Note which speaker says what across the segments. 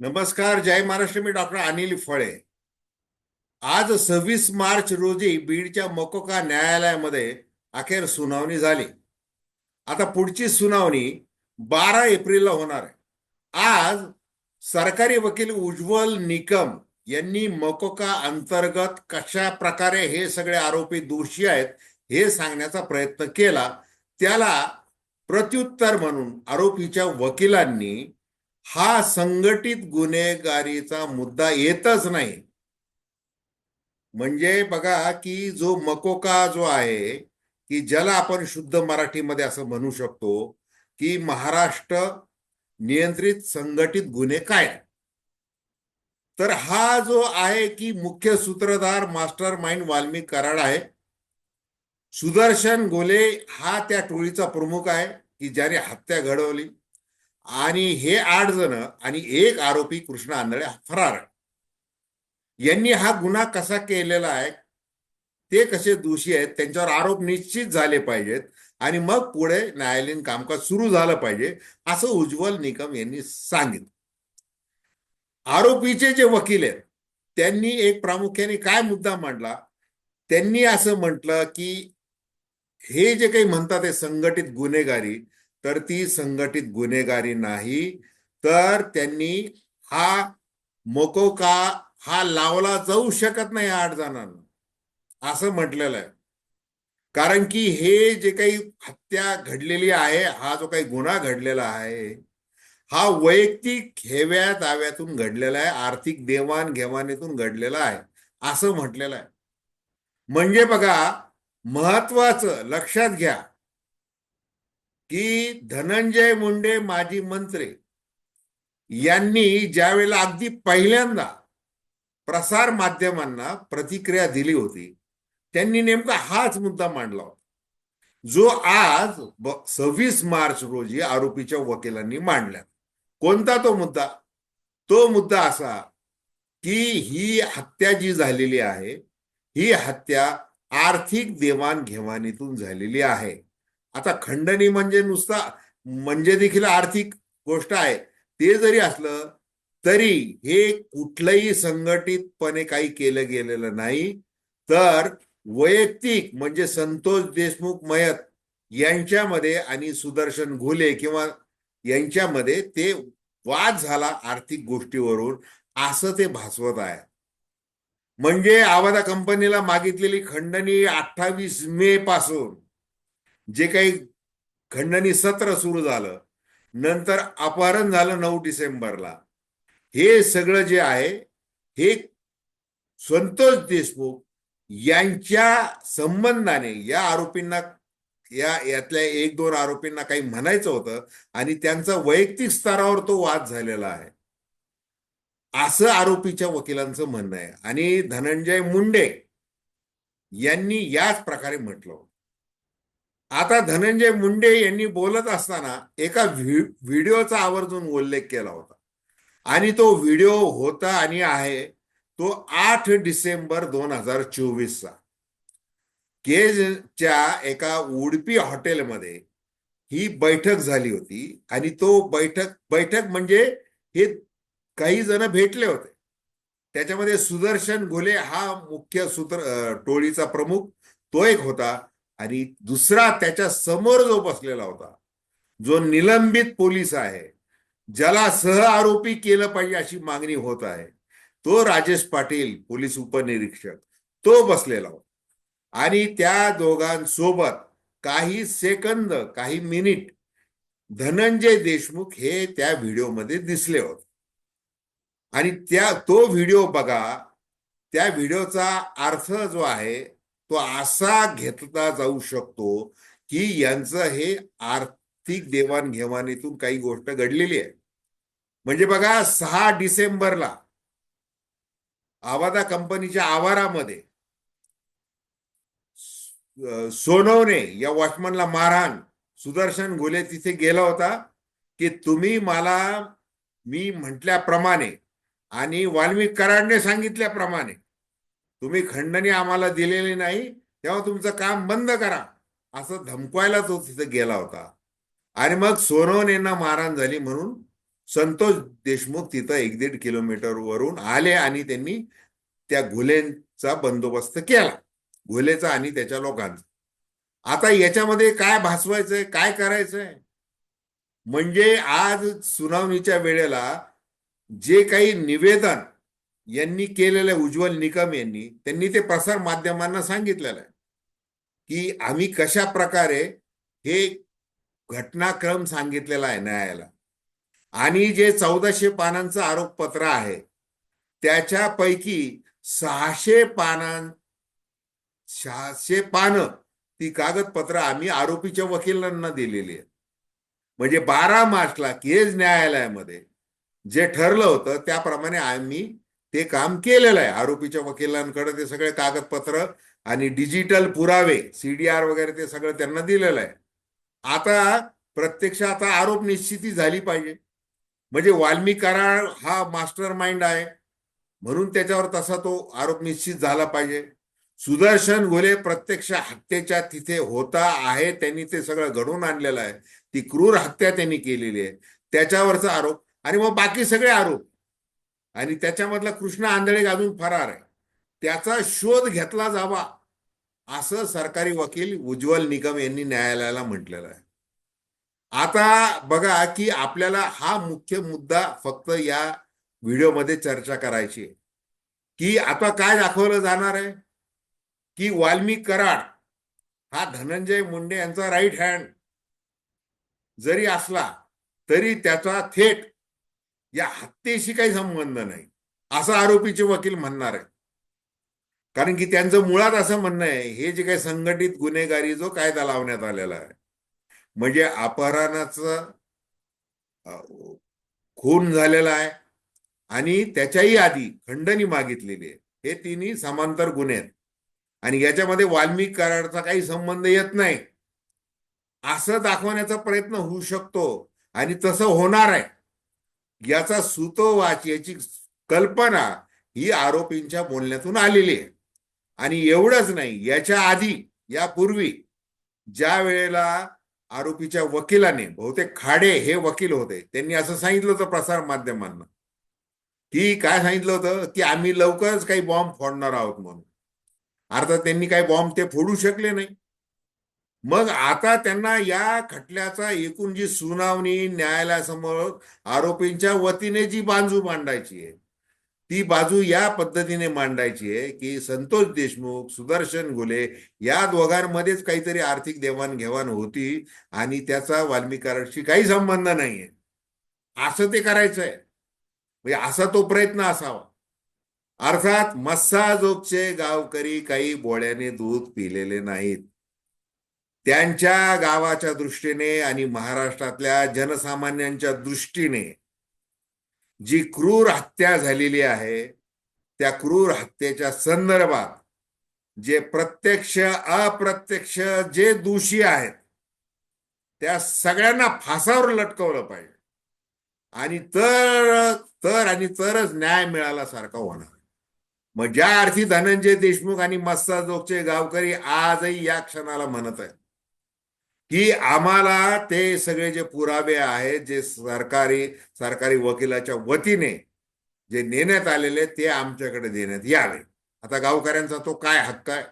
Speaker 1: नमस्कार जय महाराष्ट्र. मी डॉक्टर अनिल फळे. आज सव्वीस मार्च रोजी बीडच्या मकोका न्यायालयामध्ये अखेर सुनावणी झाली. आता पुढची सुनावणी बारा एप्रिलला होणार आहे. आज सरकारी वकील उज्ज्वल निकम यांनी मकोका अंतर्गत कशा प्रकारे हे सगळे आरोपी दोषी आहेत हे सांगण्याचा प्रयत्न केला. त्याला प्रत्युत्तर म्हणून आरोपीच्या वकिलांनी हा संघटित गुन्हेगारीचा मुद्दा येतच नाही. म्हणजे बघा की जो मकोका जो आहे की ज्याला आपण शुद्ध मराठीमध्ये असं म्हणू शकतो की महाराष्ट्र नियंत्रित संघटित गुन्हे काय? तर हा जो आहे की मुख्य सूत्रधार मास्टर माइंड वाल्मिक कराड आहे. सुदर्शन गोले हा त्या टोळीचा प्रमुख आहे की ज्याने हत्या घडवली. आणि हे आठ जण आणि एक आरोपी कृष्ण आंधळे फरार आहे. यांनी हा गुन्हा कसा केलेला आहे ते कसे दोषी आहेत त्यांच्यावर आरोप निश्चित झाले पाहिजेत आणि मग पुढे न्यायालयीन कामकाज सुरू झालं पाहिजे असं उज्ज्वल निकम यांनी सांगितलं. आरोपीचे जे वकील आहेत त्यांनी एक प्रामुख्याने काय मुद्दा मांडला त्यांनी असं म्हटलं की हे जे काही म्हणतात ते संघटित गुन्हेगारी तर ती संघटित गुन्हेगारी नाही तर त्यांनी हा मोकोका हा लावला जाऊ शकत नाही आठ जणांना असं म्हटलेलं आहे. कारण की हे जे काही हत्या घडलेली आहे हा जो काही गुन्हा घडलेला आहे हा वैयक्तिक हेव्या दाव्यातून घडलेला आहे आर्थिक देवाण घेवाणीतून घडलेला आहे असं म्हटलेलं आहे. म्हणजे बघा महत्वाचं लक्षात घ्या. की धनंजय मुंडे माजी मंत्री यांनी ज्यावेळेला अगदी पहिल्यांदा प्रसार माध्यमांना प्रतिक्रिया दिली होती त्यांनी नेमका हाच मुद्दा मांडला होता जो आज सव्वीस मार्च रोजी आरोपीच्या वकिलांनी मांडला. कोणता तो मुद्दा? तो मुद्दा असा की ही हत्या जी झालेली आहे ही हत्या आर्थिक देवाणघेवाणीतून झालेली आहे. आता खंडणी म्हणजे नुसता म्हणजे देखील आर्थिक गोष्ट आहे. ते जरी असलं तरी हे कुठलंही संघटितपणे काही केलं गेलेलं नाही. तर वैयक्तिक म्हणजे संतोष देशमुख मयत यांच्यामध्ये आणि सुदर्शन घोले किंवा यांच्यामध्ये ते वाद झाला आर्थिक गोष्टीवरून असं ते भासवत आहे. म्हणजे आवादा कंपनीला मागितलेली खंडणी अठ्ठावीस मे पासून जे काही खंडणी सत्र सुरू झालं नंतर अपहरण झालं नऊ डिसेंबरला. हे सगळं जे आहे हे संतोष देशमुख यांच्या संबंधाने या आरोपींना या यातल्या एक दोन आरोपींना काही म्हणायचं होतं आणि त्यांचा वैयक्तिक स्तरावर तो वाद झालेला आहे. असं आरोपीच्या वकिलांचं म्हणणं आहे. आणि धनंजय मुंडे यांनी याच प्रकारे म्हटलं आता धनंजय मुंडे यांनी बोलत असताना एका व्हिडिओचा आवर्जून उल्लेख केला होता. आणि तो व्हिडिओ होता आणि आहे तो आठ डिसेंबर दोन हजार चोवीसचा. केजच्या एका उडपी हॉटेलमध्ये ही बैठक झाली होती आणि तो बैठक बैठक म्हणजे हे काही जण भेटले होते. त्याच्यामध्ये सुदर्शन घोले हा मुख्य सूत्र टोळीचा प्रमुख तो एक होता. आणि दुसरा त्याच्यासमोर जो बसलेला होता जो निलंबित पोलीस आहे ज्याला सह आरोपी केलं पाहिजे अशी मागणी होत आहे तो राजेश पाटील पोलीस उपनिरीक्षक तो बसलेला होता. आणि त्या दोघांसोबत काही सेकंद काही मिनिट धनंजय देशमुख हे त्या व्हिडिओमध्ये दिसले होते. आणि त्या तो व्हिडिओ बघा त्या व्हिडिओचा अर्थ जो आहे तो असा घेतला जाऊ शकतो की यांचं हे आर्थिक देवाणघेवाणीतून काही गोष्ट घडलेली आहे. म्हणजे बघा सहा डिसेंबरला आवादा कंपनीच्या आवारामध्ये सोनवणे या वॉचमनला मारहाण सुदर्शन घोले तिथे गेला होता की तुम्ही मला मी म्हटल्याप्रमाणे आणि वाल्मिक कराडने सांगितल्याप्रमाणे तुम्ही खंडणी आम्हाला दिलेली नाही तेव्हा तुमचं काम बंद करा. असं धमकवायला तो तिथे गेला होता. आणि मग सोनवण यांना मारहाण झाली म्हणून संतोष देशमुख तिथं एक दीड किलोमीटर वरून आले आणि त्यांनी त्या घुलेंचा बंदोबस्त केला. घुलेचा आणि त्याच्या लोकांचा. आता याच्यामध्ये काय भासवायचंय काय करायचंय? म्हणजे आज सुनावणीच्या वेळेला जे काही निवेदन यांनी केलेलं आहे उज्ज्वल निकम यांनी त्यांनी ते प्रसार माध्यमांना सांगितलेलं आहे. की आम्ही कशा प्रकारे हे घटनाक्रम सांगितलेला आहे न्यायाला आणि जे चौदाशे पानांचं आरोपपत्र आहे त्याच्यापैकी सहाशे पानां सहाशे पानं ती कागदपत्र आम्ही आरोपीच्या वकिलांना दिलेली आहेत. म्हणजे बारा मार्चला केज न्यायालयामध्ये जे ठरलं होतं त्याप्रमाणे आम्ही ते काम केलेलं आहे. आरोपीच्या वकिलांकडे ते सगळे कागदपत्र आणि डिजिटल पुरावे सीडीआर वगैरे ते सगळं त्यांना दिलेलं आहे. आता प्रत्यक्ष आता आरोप निश्चिती झाली पाहिजे. म्हणजे वाल्मी करार हा मास्टर माइंड आहे. म्हणून त्याच्यावर तसा तो आरोप निश्चित झाला पाहिजे. सुदर्शन घोले प्रत्यक्ष हत्येच्या तिथे होता आहे. त्यांनी ते सगळं घडवून आणलेलं आहे. ती क्रूर हत्या त्यांनी केलेली आहे. त्याच्यावरचा आरोप आणि मग बाकी सगळे आरोप. आणि त्याच्यामधला कृष्ण आंधळे अजून फरार आहे. त्याचा शोध घेतला जावा असं सरकारी वकील उज्ज्वल निगम यांनी न्यायालयाला म्हटलेलं आहे. आता बघा की आपल्याला हा मुख्य मुद्दा फक्त या व्हिडिओमध्ये चर्चा करायची आहे. की आता काय दाखवलं जाणार आहे? की वाल्मिक कराड हा धनंजय मुंडे यांचा राईट हँड जरी असला तरी त्याचा थेट या हत्येशी काही संबंध नाही. असं आरोपीचे वकील म्हणणार आहे कारण की त्यांचं मुळात असं म्हणणं आहे हे जे काही संघटित गुन्हेगारी जो कायदा लावण्यात आलेला आहे म्हणजे अपहरणाचं खून झालेला आहे आणि त्याच्याही आधी खंडणी मागितलेली आहे. हे तिन्ही समांतर गुन्हे आहेत. आणि याच्यामध्ये वाल्मिक कराराचा काही संबंध येत नाही. असं दाखवण्याचा प्रयत्न होऊ शकतो आणि तसं होणार आहे. याचा सुतोवाच याची कल्पना ही आरोपींच्या बोलण्यातून आलेली आहे. आणि एवढंच नाही याच्या आधी यापूर्वी ज्या वेळेला आरोपीच्या वकिलाने बहुतेक खाडे हे वकील होते त्यांनी असं सांगितलं होतं प्रसार माध्यमांना. की काय सांगितलं होतं? की आम्ही लवकरच काही बॉम्ब फोडणार आहोत म्हणून. अर्थात त्यांनी काही बॉम्ब ते फोडू शकले नाही. मग आता त्यांना या खटल्याचा एकूण जी सुनावणी न्यायालयासमोर आरोपींच्या वतीने जी बाजू मांडायची आहे ती बाजू या पद्धतीने मांडायची आहे की संतोष देशमुख सुदर्शन घुले या दोघांमध्येच काहीतरी आर्थिक देवाणघेवाण होती आणि त्याचा वाल्मिकाराशी काही संबंध नाहीये. असं ते करायचं आहे म्हणजे असा तो प्रयत्न असावा. अर्थात मस्साजोगचे गावकरी काही बोळ्याने दूध पिलेले नाहीत. त्यांच्या गावाच्या दृष्टीने आणि महाराष्ट्रातल्या जनसामान्यांच्या दृष्टीने जी क्रूर हत्या झालेली आहे त्या क्रूर हत्येच्या संदर्भात जे प्रत्यक्ष अप्रत्यक्ष जे दोषी आहेत त्या सगळ्यांना फासावर लटकवलं पाहिजे. आणि तर तर आणि तरच न्याय मिळाला सारखा होणार. मग ज्या अर्थी धनंजय देशमुख आणि मस्साजोगचे गावकरी आजही या क्षणाला म्हणत आहेत की आम्हाला ते सगळे जे पुरावे आहेत जे सरकारी सरकारी वकिलाच्या वतीने जे नेण्यात आलेले ते आमच्याकडे देण्यात यावे. आता गावकऱ्यांचा तो काय हक्क आहे?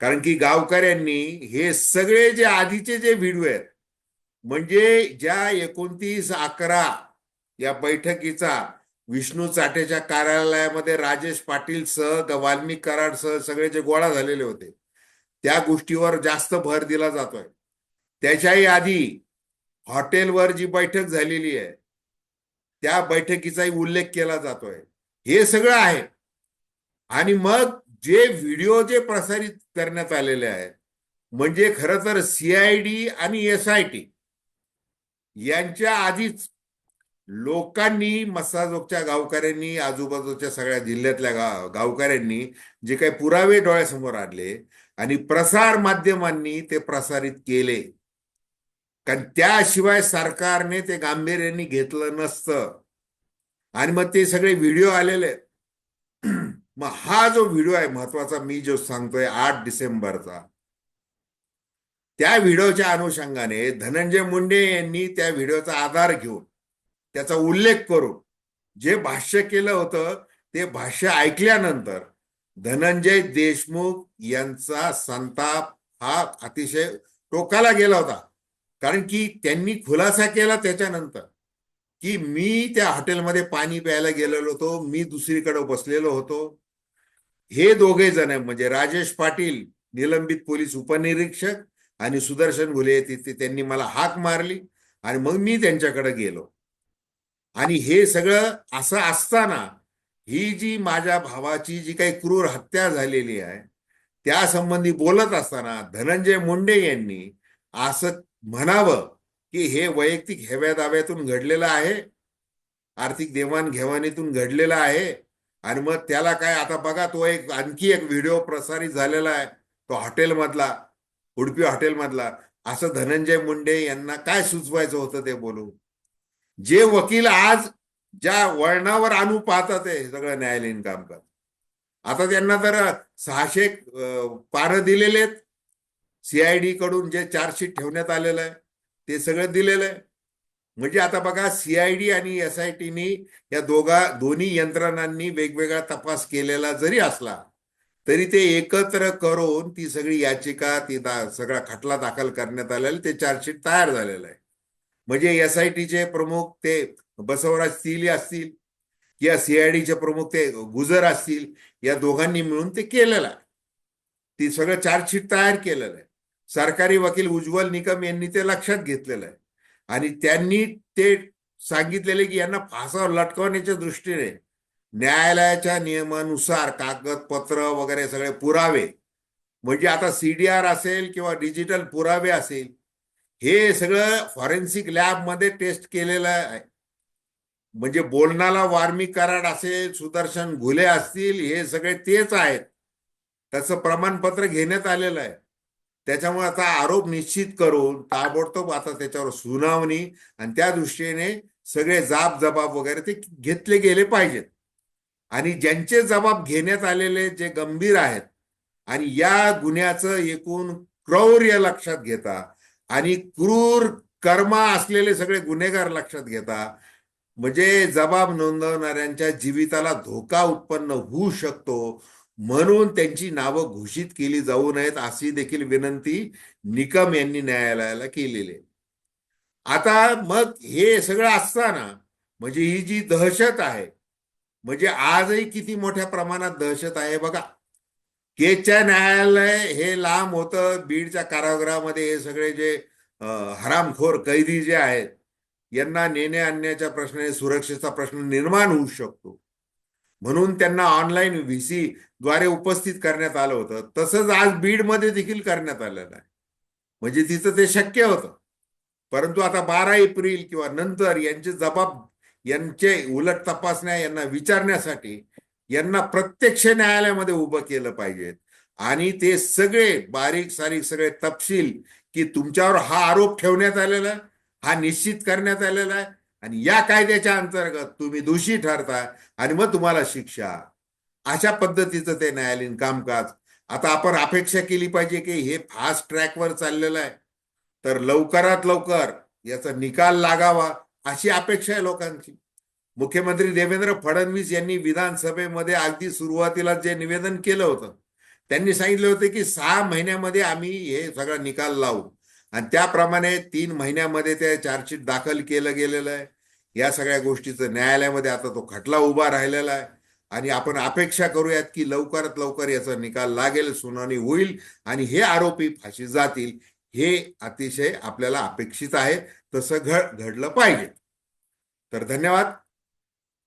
Speaker 1: कारण की गावकऱ्यांनी हे सगळे जे आधीचे जे व्हिडिओ आहेत म्हणजे ज्या एकोणतीस अकरा या बैठकीचा विष्णू चाटेच्या कार्यालयामध्ये राजेश पाटील सह वाल्मिक कराड सह सगळे जे गोळा झालेले होते त्या गोष्टीवर जास्त भर दिला जातोय. त्याच्याही आधी हॉटेलवर जी बैठक झालेली आहे त्या बैठकीचाही उल्लेख केला जातोय. हे सगळं आहे. आणि मग जे व्हिडिओ जे प्रसारित करण्यात आलेले आहेत म्हणजे खरं तर सीआयडी आणि एस आय टी यांच्या आधीच लोकांनी मसाजोगच्या गावकऱ्यांनी आजूबाजूच्या सगळ्या जिल्ह्यातल्या गाव गावकऱ्यांनी जे काही पुरावे डोळ्यासमोर आणले आणि प्रसार माध्यमांनी ते प्रसारित केले. कारण त्याशिवाय सरकारने ते गांभीर्याने घेतलं नसतं. आणि मग ते सगळे व्हिडिओ आलेले मग हा जो व्हिडिओ आहे महत्त्वाचा मी जो सांगतोय आठ डिसेंबरचा त्या व्हिडिओच्या अनुषंगाने धनंजय मुंडे यांनी त्या व्हिडिओचा आधार घेऊन त्याचा उल्लेख करून जे भाष्य केलं होतं ते भाष्य ऐकल्यानंतर धनंजय देशमुख यांचा संताप हा अतिशय टोकाला गेला होता. कारण की त्यांनी खुलासा केला त्याच्यानंतर की मी त्या हॉटेलमध्ये पाणी प्यायला गेलेलो होतो मी दुसरीकडे बसलेलो होतो. हे दोघे जण म्हणजे राजेश पाटील निलंबित पोलीस उपनिरीक्षक आणि सुदर्शन घुले तिथे त्यांनी मला हाक मारली आणि मग मी त्यांच्याकडे गेलो. आणि हे सगळं असं असताना ही जी माझ्या भावाची जी काही क्रूर हत्या झालेली आहे त्या संबंधी बोलत असताना धनंजय मुंडे यांनी असं म्हणावं की हे वैयक्तिक हेव्या दाव्यातून घडलेलं आहे आर्थिक देवाणघेवाणीतून घडलेलं आहे आणि मग त्याला काय आता बघा तो एक आणखी एक व्हिडिओ प्रसारित झालेला आहे तो हॉटेलमधला उडपी हॉटेलमधला. असं धनंजय मुंडे यांना काय सुचवायचं होतं ते बोलून जे वकील आज ज्या वळणावर आणू पाहतात हे सगळं न्यायालयीन कामकाज आता त्यांना तर सहाशे पारं दिलेले आहेत. सीआयडी कडून जे चार्जशीट ठेवण्यात आलेलं आहे ते सगळं दिलेलं आहे. म्हणजे आता बघा सीआयडी आणि एस आय टीनी या दोघा दोन्ही यंत्रणांनी वेगवेगळा तपास केलेला जरी असला तरी ते एकत्र करून ती सगळी याचिका ती दा सगळा खटला दाखल करण्यात आलेला ते चार्जशीट तयार झालेलं आहे. म्हणजे एस आय टीचे प्रमुख ते बसवराज तिली असतील किंवा सीआयडीचे प्रमुख ते गुजर असतील या दोघांनी मिळून ते केलेलं आहे. ती सगळं चार्जशीट तयार केलेलं आहे. सरकारी वकील उज्ज्वल निकम यांनी ते लक्षात घेतलेलं आहे. आणि त्यांनी ते सांगितलेले की यांना फासावर लटकवण्याच्या दृष्टीने न्यायालयाच्या नियमानुसार कागदपत्र वगैरे सगळे पुरावे म्हणजे आता सीडीआर असेल किंवा डिजिटल पुरावे असेल हे सगळं फॉरेन्सिक लॅबमध्ये टेस्ट केलेलं आहे. म्हणजे बोलणाला वार्मी कराड असेल सुदर्शन घुले असतील हे सगळे तेच आहेत. त्याचं प्रमाणपत्र घेण्यात आलेलं आहे. त्याच्यामुळे आता आरोप निश्चित करून ताबडतोब आता त्याच्यावर सुनावणी आणि त्या दृष्टीने सगळे जाब जबाब वगैरे ते घेतले गेले पाहिजेत. आणि ज्यांचे जबाब घेण्यात आलेले जे गंभीर आहेत आणि या गुन्ह्याचं एकूण क्रौर्य लक्षात घेता आणि क्रूर कर्मा असलेले सगळे गुन्हेगार लक्षात घेता म्हणजे जबाब नोंदवणाऱ्यांच्या जीविताला धोका उत्पन्न होऊ शकतो म्हणून त्यांची नावं घोषित केली जाऊ नयेत अशी देखील विनंती निकम यांनी न्यायालयाला केलेली आहे. आता मग हे सगळं असताना म्हणजे ही जी दहशत आहे म्हणजे आजही किती मोठ्या प्रमाणात दहशत आहे बघा. केच्या न्यायालय हे लांब होतं. बीडच्या कारागृहामध्ये हे सगळे जे हरामखोर कैदी जे आहेत यांना नेणे आणण्याच्या प्रश्नाने सुरक्षेचा प्रश्न निर्माण होऊ शकतो. म्हणून त्यांना ऑनलाईन व्हीसी द्वारे उपस्थित करण्यात आलं होतं. तसंच आज बीडमध्ये देखील करण्यात आलेलं आहे. म्हणजे तिथं ते शक्य होतं. परंतु आता बारा एप्रिल किंवा नंतर यांचे जबाब यांचे उलट तपासण्या यांना विचारण्यासाठी यांना प्रत्यक्ष न्यायालयामध्ये उभं केलं पाहिजे. आणि ते सगळे बारीक सारीक सगळे तपशील की तुमच्यावर हा आरोप ठेवण्यात आलेला आहे हा निश्चित करण्यात आलेला आहे आणि या कायद्याच्या अंतर्गत तुम्ही दोषी ठरता आणि मग तुम्हाला शिक्षा. अशा पद्धतीचं ते न्यायालयीन कामकाज. आता आपण अपेक्षा केली पाहिजे की हे फास्ट ट्रॅकवर चाललेलं आहे. तर लवकरात लवकर याचा निकाल लागावा अशी अपेक्षा आहे लोकांची. मुख्यमंत्री देवेंद्र फडणवीस यांनी विधानसभेमध्ये अगदी सुरुवातीला जे निवेदन केलं होतं त्यांनी सांगितले होते की सहा महिन्यामध्ये आम्ही हे सगळा निकाल लावू. आणि त्याप्रमाणे तीन महिन्यामध्ये ते चार्जशीट दाखल केलं गेलेलं आहे. या सगळ्या गोष्टीचं न्यायालयामध्ये आता तो खटला उभा राहिलेला आहे. आणि आपण अपेक्षा करूयात की लवकरात लवकर याचा निकाल लागेल सुनावणी होईल आणि हे आरोपी फाशी जातील हे अतिशय आपल्याला अपेक्षित आहे. तसं घड घडलं पाहिजे. तर धन्यवाद.